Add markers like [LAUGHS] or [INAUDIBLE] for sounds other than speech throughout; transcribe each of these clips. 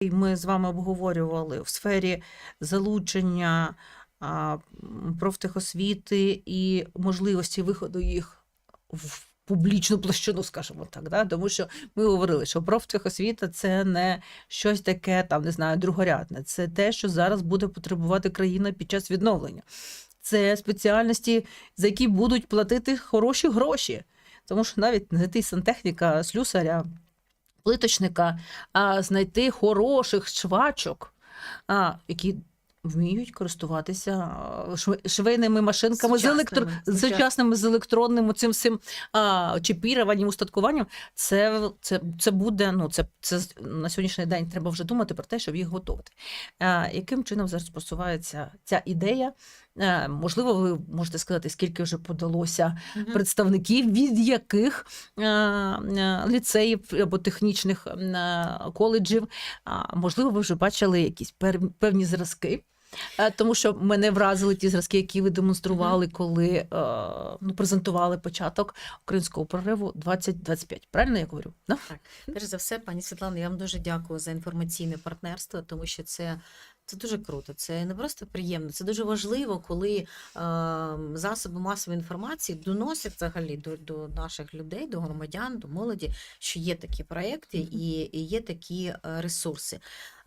Ми з вами обговорювали в сфері залучення профтехосвіти і можливості виходу їх в публічну площину, скажімо так. Да? Тому що ми говорили, що профтехосвіта це не щось таке, там не знаю, другорядне. Це те, що зараз буде потребувати країна під час відновлення. Це спеціальності, за які будуть платити хороші гроші. Тому що навіть знайти сантехніка, слюсаря, плиточника, а знайти хороших швачок, а, які вміють користуватися а, швейними машинками з, електро... Сучасними, з сучасними з електронним цим всім а, чіпіруванням, устаткуванням. Це, це, це буде, ну це, це на сьогоднішній день треба вже думати про те, щоб їх готувати. А, яким чином зараз просувається ця ідея? Е, Можливо, ви можете сказати, скільки вже подалося Мгм. представників, від яких е, ліцеїв або технічних е, коледжів. А, Можливо, ви вже бачили якісь пер- певні зразки. Е, Тому що мене вразили ті зразки, які ви демонстрували, коли е, ну, презентували початок українського прориву 2025. Правильно я говорю? Да? Перш за все, пані Світлано, я вам дуже дякую за інформаційне партнерство, тому що це. Це дуже круто, це не просто приємно, це дуже важливо, коли е, засоби масової інформації доносять взагалі до, до наших людей, до громадян, до молоді, що є такі проекти і, і є такі е, ресурси.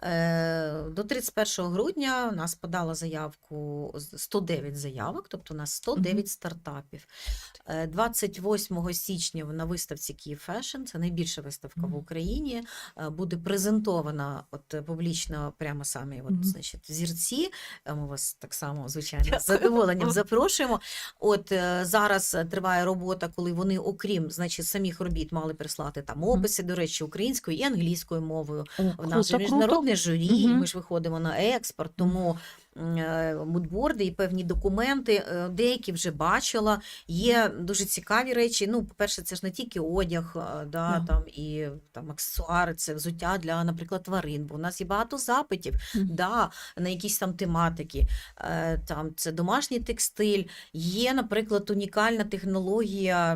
Е, до 31 грудня у нас подала заявку 109 заявок, тобто у нас 109 Мгм. стартапів. Е, 28 січня на виставці Київ Фешн, це найбільша виставка в Україні, е, буде презентована от е, публічно прямо самі от, Мгм. значить, зірці. Е, Ми вас так само, звичайно, з задоволенням запрошуємо. От е, зараз е, триває робота, коли вони, окрім значить, самих робіт, мали прислати там описи, до речі, українською і англійською мовою. У нас же міжнародне журі, і ми ж виходимо на експорт, тому е, мудборди і певні документи, е, деякі вже бачила. Є дуже цікаві речі. Ну, по-перше, це ж не тільки одяг, е, да, Ага. там і там аксесуари, це взуття для, наприклад, тварин. Бо у нас є багато запитів Мгм. да, на якісь там тематики. Е, Там це домашній текстиль. Є, наприклад, унікальна технологія.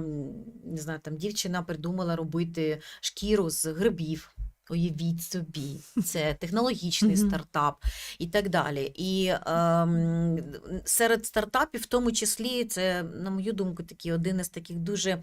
Не знаю, там дівчина придумала робити шкіру з грибів. Уявіть собі, це [LAUGHS] технологічний стартап і так далі. І ем, серед стартапів, в тому числі, це, на мою думку, такий один із таких дуже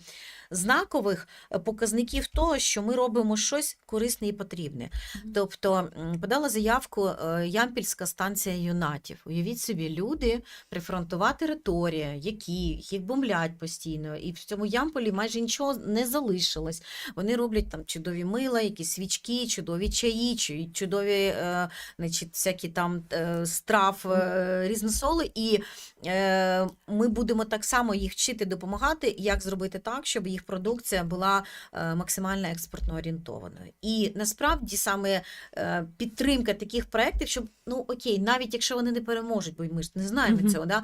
знакових е, показників того, що ми робимо щось корисне і потрібне. Тобто подала заявку е, Ямпільська станція юнатів. Уявіть собі, люди, прифронтова територія, які їх бомблять постійно, і в цьому Ямполі майже нічого не залишилось. Вони роблять там чудові мила, якісь свічки, чудові чаї, чу- чудові е, значить, всякі там е, страв, е, різносоли. І е, ми будемо так само їх вчити допомагати, як зробити так, щоб їх продукція була е, максимально експортно орієнтованою. І насправді саме е, підтримка таких проєктів, щоб ну окей, навіть якщо вони не переможуть, бо ми ж не знаємо Мгм. цього, да.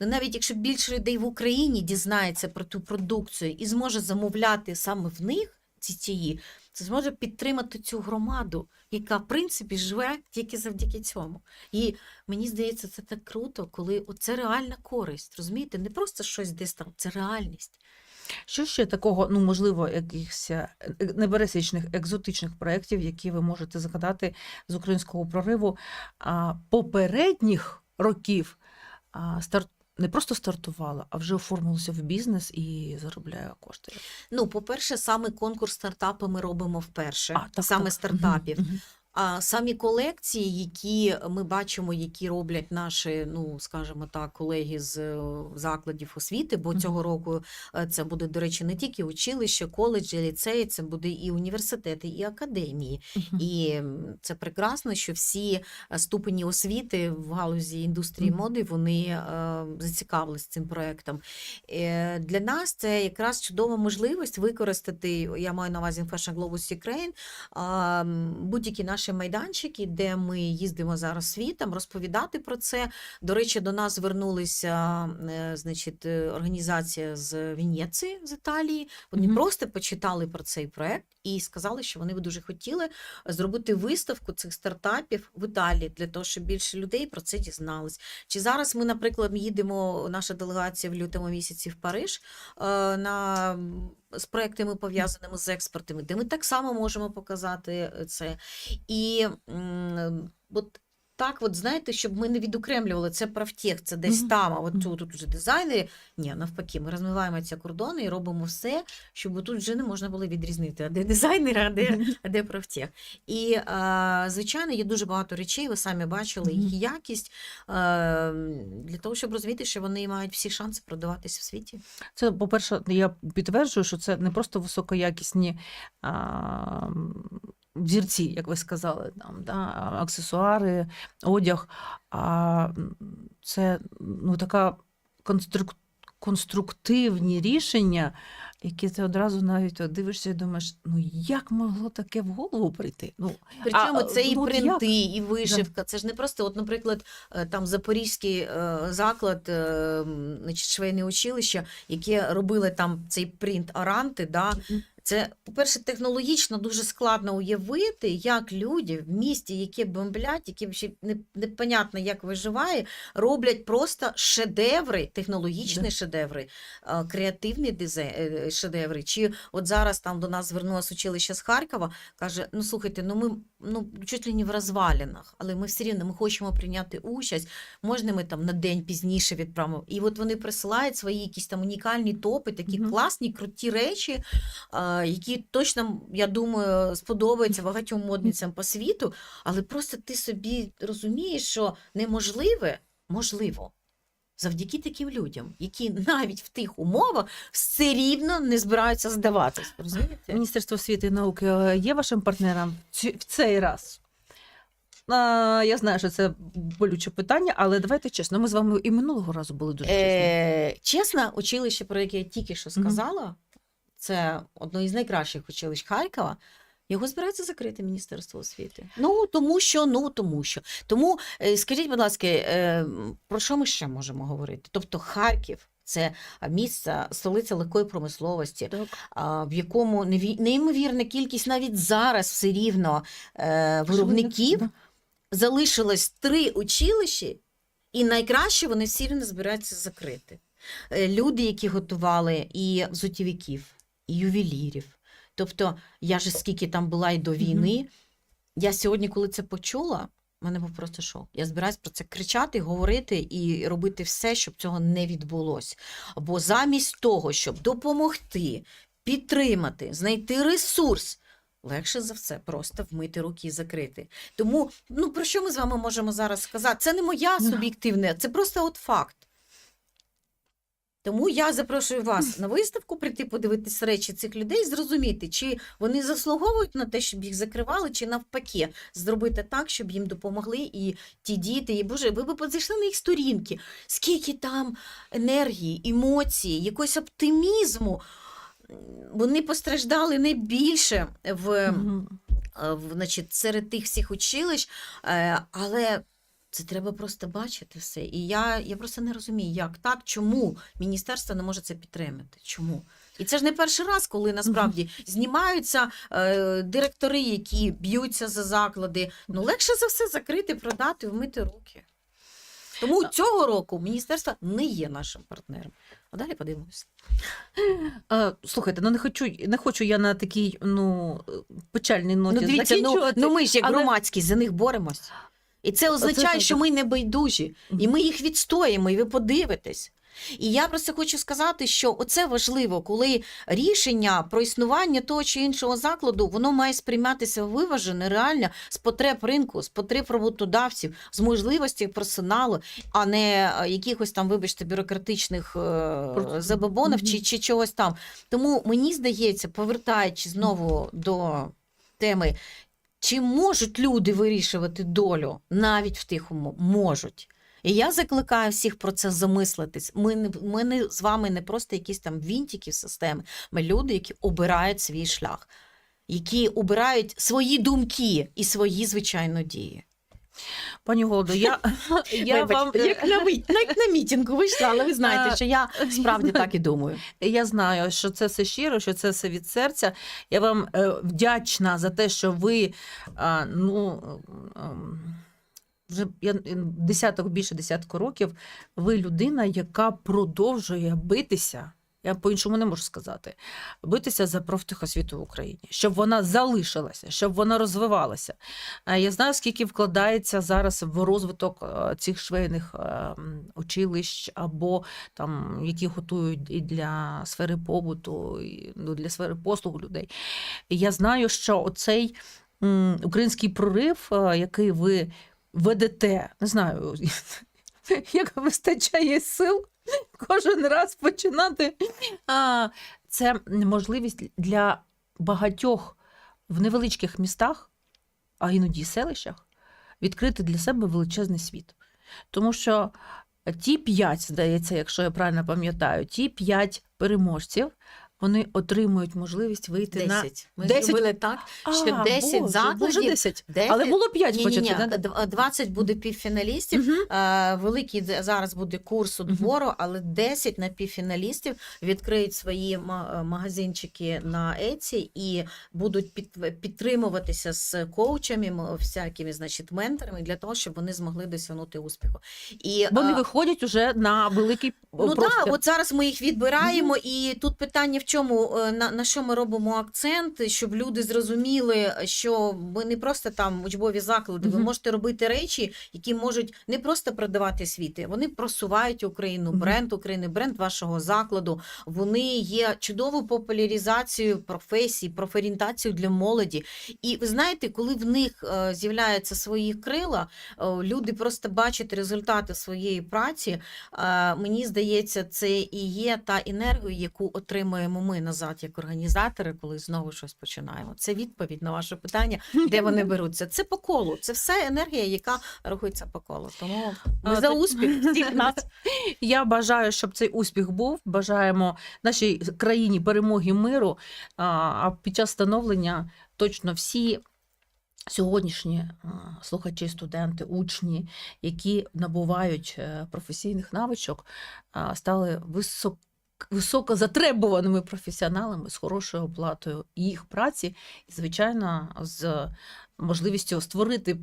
Ну, навіть якщо більше людей в Україні дізнається про ту продукцію і зможе замовляти саме в них ці тії, це зможе підтримати цю громаду, яка в принципі живе тільки завдяки цьому. І мені здається, це так круто, коли це реальна користь. Розумієте, не просто щось десь там, це реальність. Що ще такого, ну можливо, якихось е, непересічних екзотичних проєктів, які ви можете згадати з українського прориву попередніх років старт не просто стартувала, а вже оформилася в бізнес і заробляє кошти. Ну, по-перше, саме конкурс стартапи ми робимо вперше, А, так, саме так. стартапів. Мгм. А самі колекції, які ми бачимо, які роблять наші, ну скажімо так, колеги з е, закладів освіти, бо цього року е, це буде, до речі, не тільки училище, коледжі, ліцеї, це буде і університети, і академії. І це прекрасно, що всі е, ступені освіти в галузі індустрії моди вони зацікавились цим проектом. Для нас це якраз чудова можливість використати, я маю на увазі Fashion Globus Ukraine, будь-які наші майданчики, де ми їздимо зараз світом, розповідати про це. До речі, до нас звернулися е, значить, е, організація з Венеції, з Італії. Вони Мгм. просто почитали про цей проект і сказали, що вони би дуже хотіли зробити виставку цих стартапів в Італії для того, щоб більше людей про це дізнались. Чи зараз ми, наприклад, їдемо, наша делегація в лютому місяці в Париж е, на з проектами пов'язаними з експортами, де ми так само можемо показати е, це. І от так, от знаєте, щоб ми не відокремлювали це правтех, це десь Мгм. там, а от тут, тут вже дизайнери. Ні, навпаки, ми розмиваємо ці кордони і робимо все, щоб тут вже не можна було відрізнити, а де дизайнери, а де, а де правтех. І, а, звичайно, є дуже багато речей, ви самі бачили їх якість а, для того, щоб розуміти, що вони мають всі шанси продаватися в світі. Це, по-перше, я підтверджую, що це не просто високоякісні а, взірці, як ви сказали, там, да, аксесуари, одяг, а це ну, така конструк... конструктивні рішення, які ти одразу навіть от дивишся і думаєш, ну як могло таке в голову прийти? Ну, Причому А, це і ну, от як? принти, і вишивка. Це ж не просто, от, наприклад, е, там запорізький е, заклад, е, значить, швейне училище, яке робили там цей принт Аранти. Да? Це, по-перше, технологічно дуже складно уявити, як люди в місті, які бомблять, які ще непонятно як виживає, роблять просто шедеври, технологічні Да. шедеври, е, креативні е, шедеври. Чи от зараз там до нас звернулося училище з Харкова, каже: ну слухайте, ну ми ну чуть ли не в розвалінах, але ми все рівно ми хочемо прийняти участь. Можна ми там на день пізніше відправимо. І от вони присилають свої якісь там унікальні топи, такі Мгм. класні, круті речі, а, які точно, я думаю, сподобаються багатьом модницям по світу, але просто ти собі розумієш, що неможливе можливо. Завдяки таким людям, які навіть в тих умовах все рівно не збираються здаватись. Розумієте? Міністерство освіти і науки е, є вашим партнером в цей раз? Я знаю, що це болюче питання, але давайте чесно, ми з вами і минулого разу були дуже чесні. Е, чесно, училище, про яке я тільки що сказала, це одне із найкращих училищ Харкова. Його збирається закрити Міністерство освіти. Ну тому що, ну тому що. Тому е, скажіть, будь ласка, е, про що ми ще можемо говорити? Тобто Харків. Це місце, столиця легкої промисловості, Так. в якому неймовірна кількість навіть зараз все рівно е, виробників залишилось три училища, і найкраще вони всі рівно збираються закрити. Люди, які готували і взутівиків, і ювелірів. Тобто, я ж скільки там була і до війни, я сьогодні, коли це почула, в мене був просто шок. Я збираюсь про це кричати, говорити і робити все, щоб цього не відбулося. Бо замість того, щоб допомогти, підтримати, знайти ресурс, легше за все просто вмити руки і закрити. Тому, ну про що ми з вами можемо зараз сказати? Це не моя Ну. суб'єктивне, це просто от факт. Тому я запрошую вас на виставку прийти подивитись речі цих людей, зрозуміти, чи вони заслуговують на те, щоб їх закривали, чи навпаки, зробити так, щоб їм допомогли і ті діти, і Боже, ви б зайшли на їх сторінки, скільки там енергії, емоцій, якогось оптимізму. Вони постраждали не більше в в- значить, серед тих всіх училищ, е, але це треба просто бачити все. І я, я просто не розумію, як так, чому міністерство не може це підтримати. Чому? І це ж не перший раз, коли насправді знімаються е, директори, які б'ються за заклади. Ну легше за все закрити, продати, вмити руки. Тому цього року міністерство не є нашим партнером. А далі подивимося. Е, Слухайте, ну не хочу, не хочу я на такій ну, печальній ноті Ну, дивіться, ну, закінчувати. ну ми ж як але- громадськість за них боремось. І це означає, що ми не байдужі, і ми їх відстоїмо, і ви подивитесь. І я просто хочу сказати, що оце важливо, коли рішення про існування того чи іншого закладу, воно має сприйматися виважено, реально з потреб ринку, з потреб роботодавців, з можливості персоналу, а не е, якихось там, вибачте, бюрократичних е, забобонів чи, чи чогось там. Тому мені здається, повертаючись знову до теми, чи можуть люди вирішувати долю навіть в тих умовах? Можуть. І я закликаю всіх про це замислитись. Ми не ми не з вами не просто якісь там вінтики системи. Ми люди, які обирають свій шлях, які обирають свої думки і свої звичайно дії. Пані Голодо, я, [LAUGHS] [LAUGHS] я вам як на, як [LAUGHS] на мітингу вийшла, але ви знаєте, що я справді так і думаю. Я знаю, що це все щиро, що це все від серця. Я вам е, вдячна за те, що ви ну. ем, Вже я десяток більше десятку років. Ви людина, яка продовжує битися я по-іншому не можу сказати, битися за профтехосвіту в Україні, щоб вона залишилася, щоб вона розвивалася. Е, Я знаю, скільки вкладається зараз в розвиток е, цих швейних е, училищ або там, які готують і для сфери побуту, і ну, для сфери послуг людей. Я знаю, що оцей український прорив, який ви ведете, не знаю, [LAUGHS] як вистачає сил [LAUGHS] кожен раз починати. А, Це можливість для багатьох в невеличких містах, а іноді селищах, відкрити для себе величезний світ. Тому що ті п'ять, здається, якщо я правильно пам'ятаю, ті п'ять переможців. Вони отримують можливість вийти на 10. Ми 10? зробили так, що А, 10 Боже, закладів. Боже, 10. 10 Але було 5 ні, ні, ні, 20 буде півфіналістів. Мгм. Е, Великий зараз буде курс у двору, але 10 напівфіналістів відкриють свої е, магазинчики на Еці і будуть під, підтримуватися з коучами, всякими, значить, менторами для того, щоб вони змогли досягнути успіху. І Вони е, виходять уже на великий Ну так, от зараз ми їх відбираємо, і тут питання в чому е, на, на що ми робимо акцент, щоб люди зрозуміли, що ми не просто там учбові заклади, ви можете робити речі, які можуть не просто продавати світи, вони просувають Україну, бренд України, бренд вашого закладу. Вони є чудовою популяризацією професій, профорієнтацією для молоді. І ви знаєте, коли в них е, з'являються свої крила, е, люди просто бачать результати своєї праці. Мені здається, це і є та енергія, яку отримуємо ми назад, як організатори, коли знову щось починаємо. Це відповідь на ваше питання, [LAUGHS] де вони беруться. Це по колу. Це все енергія, яка рухається по колу. Тому ми А, за так- успіх всіх [LAUGHS] нас. Я бажаю, щоб цей успіх був. Бажаємо нашій країні перемоги миру. А, під час становлення точно всі. Сьогоднішні слухачі, студенти, учні, які набувають е, професійних навичок, стали висок, високо затребуваними професіоналами з хорошою оплатою їх праці, і, звичайно, з можливістю створити,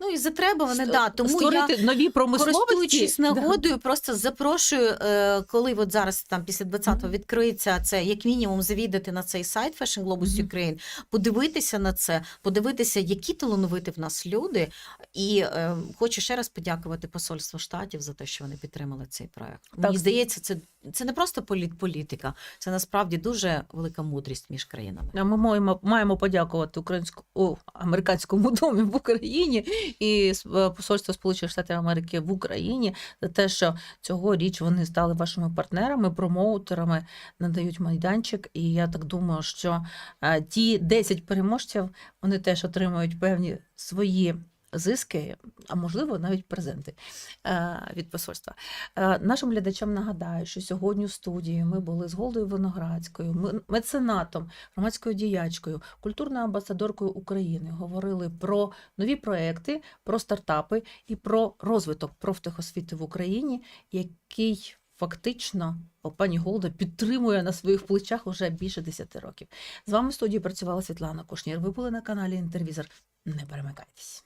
Ну і затребуване, да. Тому я нові промисловості. Користуючись Да. нагодою, просто запрошую, е, коли от зараз там після 20-го Мгм. відкриється це, як мінімум, завідати на цей сайт Fashion Globus Мгм. Ukraine, подивитися на це, подивитися, які талановиті в нас люди. І е, хочу ще раз подякувати посольству штатів за те, що вони підтримали цей проект. Мені здається, це, це не просто політ політика, це насправді дуже велика мудрість між країнами. Ми маємо, маємо подякувати українську о, американському домі в Україні і Посольство е, Сполучених Штатів Америки в Україні за те, що цьогоріч вони стали вашими партнерами, промоутерами, надають майданчик. І я так думаю, що е, ті 10 переможців вони теж отримують певні свої. Зиски, а можливо, навіть презенти е, від посольства. Е, Нашим глядачам нагадаю, що сьогодні в студії ми були з Голдою Виноградською, ме- меценатом, громадською діячкою, культурною амбасадоркою України. Говорили про нові проекти, про стартапи і про розвиток профтехосвіти в Україні, який фактично пані Голда підтримує на своїх плечах уже більше 10 років. З вами в студії працювала Світлана Кушнір. Ви були на каналі Інтервізор. Не перемикайтесь.